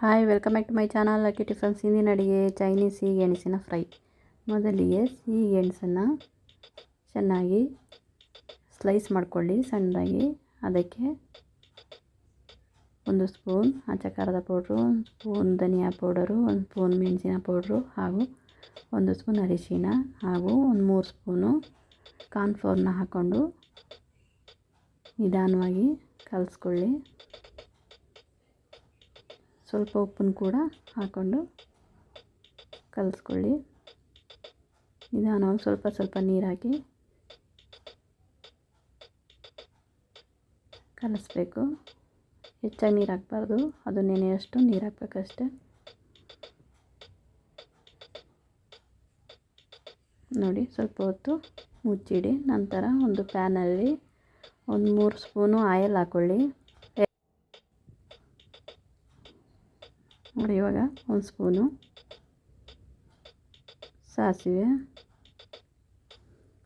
Hi welcome back to my channel Lucky Tiffins ಹಿಂದಿನ ಅಡಿಗೆ Chinese ಸಿಹಿ ಗೆಣಸಿನ ಫ್ರೈ ಮೊದಲಿಗೆ ಸಿಹಿ ಗೆಣಸನ್ನು ಚೆನ್ನಾಗಿ ಸ್ಲೈಸ್ ಮಾಡ್ಕೊಳ್ಳಿ, ಸಣ್ಣದಾಗಿ. ಅದಕ್ಕೆ ಒಂದು ಸ್ಪೂನ್ ಖಾರದ ಪೌಡ್ರು ಒಂದು ಸ್ಪೂನ್ ಧನಿಯಾ ಪೌಡರು ಒಂದು ಸ್ಪೂನ್ ಮೆಣಸಿನ ಪೌಡ್ರು ಹಾಗೂ ಒಂದು ಸ್ಪೂನ್ ಅರಿಶಿನ ಹಾಗೂ ಒಂದು ಮೂರು ಸ್ಪೂನು ಕಾರ್ನ್ಫ್ಲೋರ್ನ ಹಾಕ್ಕೊಂಡು ನಿಧಾನವಾಗಿ ಕಲಿಸ್ಕೊಳ್ಳಿ. ಸ್ವಲ್ಪ ಉಪ್ಪನ್ನು ಕೂಡ ಹಾಕ್ಕೊಂಡು ಕಲಿಸ್ಕೊಳ್ಳಿ. ನಿಧಾನವಾಗಿ ಸ್ವಲ್ಪ ಸ್ವಲ್ಪ ನೀರಾಕಿ ಹಾಕಿ ಕಲಿಸ್ಬೇಕು. ಹೆಚ್ಚಾಗಿ ನೀರು ಹಾಕ್ಬಾರ್ದು. ಅದು ನೆನೆಯಷ್ಟು ನೀರು ಹಾಕ್ಬೇಕಷ್ಟೆ ನೋಡಿ, ಸ್ವಲ್ಪ ಹೊತ್ತು ಮುಚ್ಚಿಡಿ. ನಂತರ ಒಂದು ಪ್ಯಾನಲ್ಲಿ ಒಂದು ಮೂರು ಸ್ಪೂನು ಆಯಿಲ್ ಹಾಕ್ಕೊಳ್ಳಿ ನೋಡಿ ಇವಾಗ ಒಂದು ಸ್ಪೂನು ಸಾಸಿವೆ.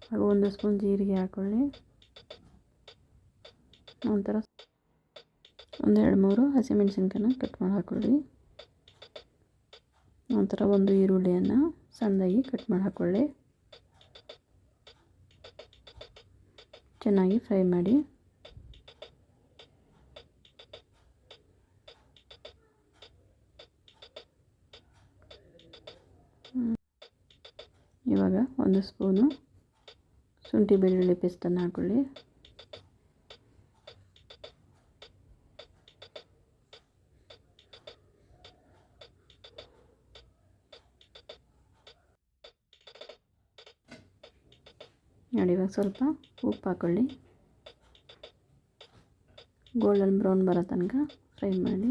ಹಾಗೂ ಒಂದು ಸ್ಪೂನ್ ಜೀರಿಗೆ ಹಾಕ್ಕೊಳ್ಳಿ ನಂತರ ಒಂದೆರಡು ಮೂರು ಹಸಿಮೆಣಸಿನ್ಕಾಯನ್ನ ಕಟ್ ಮಾಡಿ ಹಾಕ್ಕೊಳ್ಳಿ ನಂತರ ಒಂದು ಈರುಳ್ಳಿಯನ್ನು ಸಣ್ಣದಾಗಿ ಕಟ್ ಮಾಡಿ ಹಾಕ್ಕೊಳ್ಳಿ ಚೆನ್ನಾಗಿ ಫ್ರೈ ಮಾಡಿ. ಇವಾಗ ಒಂದು ಸ್ಪೂನು ಶುಂಠಿ ಬೆಳ್ಳುಳ್ಳಿ ಪೇಸ್ಟನ್ನು ಹಾಕ್ಕೊಳ್ಳಿ. ನೋಡಿ, ಇವಾಗ ಸ್ವಲ್ಪ ಉಪ್ಪು ಹಾಕ್ಕೊಳ್ಳಿ. ಗೋಲ್ಡನ್ ಬ್ರೌನ್ ಬರೋ ತನಕ ಫ್ರೈ ಮಾಡಿ.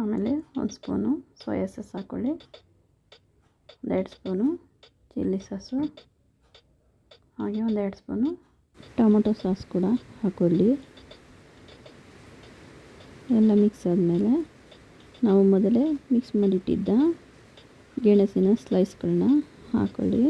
ಆಮೇಲೆ ಒಂದು ಸ್ಪೂನು ಸೋಯಾ ಸಾಸ್ ಹಾಕ್ಕೊಳ್ಳಿ. ಒಂದೆರಡು ಸ್ಪೂನು ಚಿಲ್ಲಿ ಸಾಸು. ಹಾಗೆ ಒಂದೆರಡು ಸ್ಪೂನು ಟೊಮೊಟೊ ಸಾಸ್ ಕೂಡ ಹಾಕೊಳ್ಳಿ ಎಲ್ಲ ಮಿಕ್ಸ್ ಆದಮೇಲೆ ನಾವು ಮೊದಲೇ ಮಿಕ್ಸ್ ಮಾಡಿಟ್ಟಿದ್ದ ಗೆಣಸಿನ ಸ್ಲೈಸ್ಗಳನ್ನ ಹಾಕ್ಕೊಳ್ಳಿ.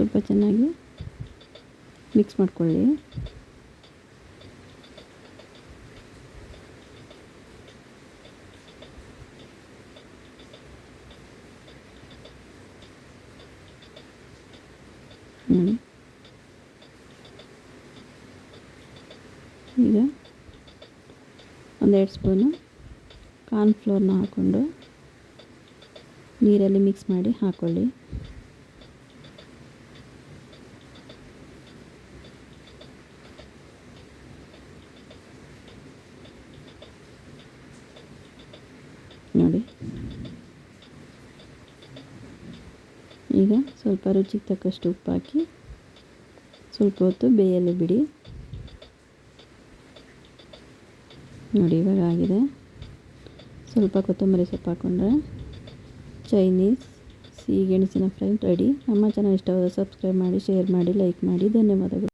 ಸ್ವಲ್ಪ ಚೆನ್ನಾಗಿ ಮಿಕ್ಸ್ ಮಾಡ್ಕೊಳ್ಳಿ. ಈಗ ಒಂದೆರಡು ಸ್ಪೂನು ಕಾರ್ನ್ಫ್ಲೋರ್ನ ಹಾಕ್ಕೊಂಡು ನೀರಲ್ಲಿ ಮಿಕ್ಸ್ ಮಾಡಿ ಹಾಕ್ಕೊಳ್ಳಿ ನೋಡಿ. ಈಗ ಸ್ವಲ್ಪ ರುಚಿಗೆ ತಕ್ಕಷ್ಟು ಉಪ್ಪು ಹಾಕಿ, ಸ್ವಲ್ಪ ಹೊತ್ತು ಬೇಯಲು ಬಿಡಿ. ನೋಡಿ, ಇವಾಗ ಆಗಿದೆ. ಸ್ವಲ್ಪ ಕೊತ್ತಂಬರಿ ಸೊಪ್ಪು ಹಾಕ್ಕೊಂಡ್ರೆ ಚೈನೀಸ್, ಸಿಹಿ ಗೆಣಸಿನ ಫ್ರೈ ರೆಡಿ. ನಮ್ಮ ಚಾನಲ್ ಇಷ್ಟವಾದ ಸಬ್ಸ್ಕ್ರೈಬ್ ಮಾಡಿ, ಶೇರ್ ಮಾಡಿ, ಲೈಕ್ ಮಾಡಿ. ಧನ್ಯವಾದಗಳು.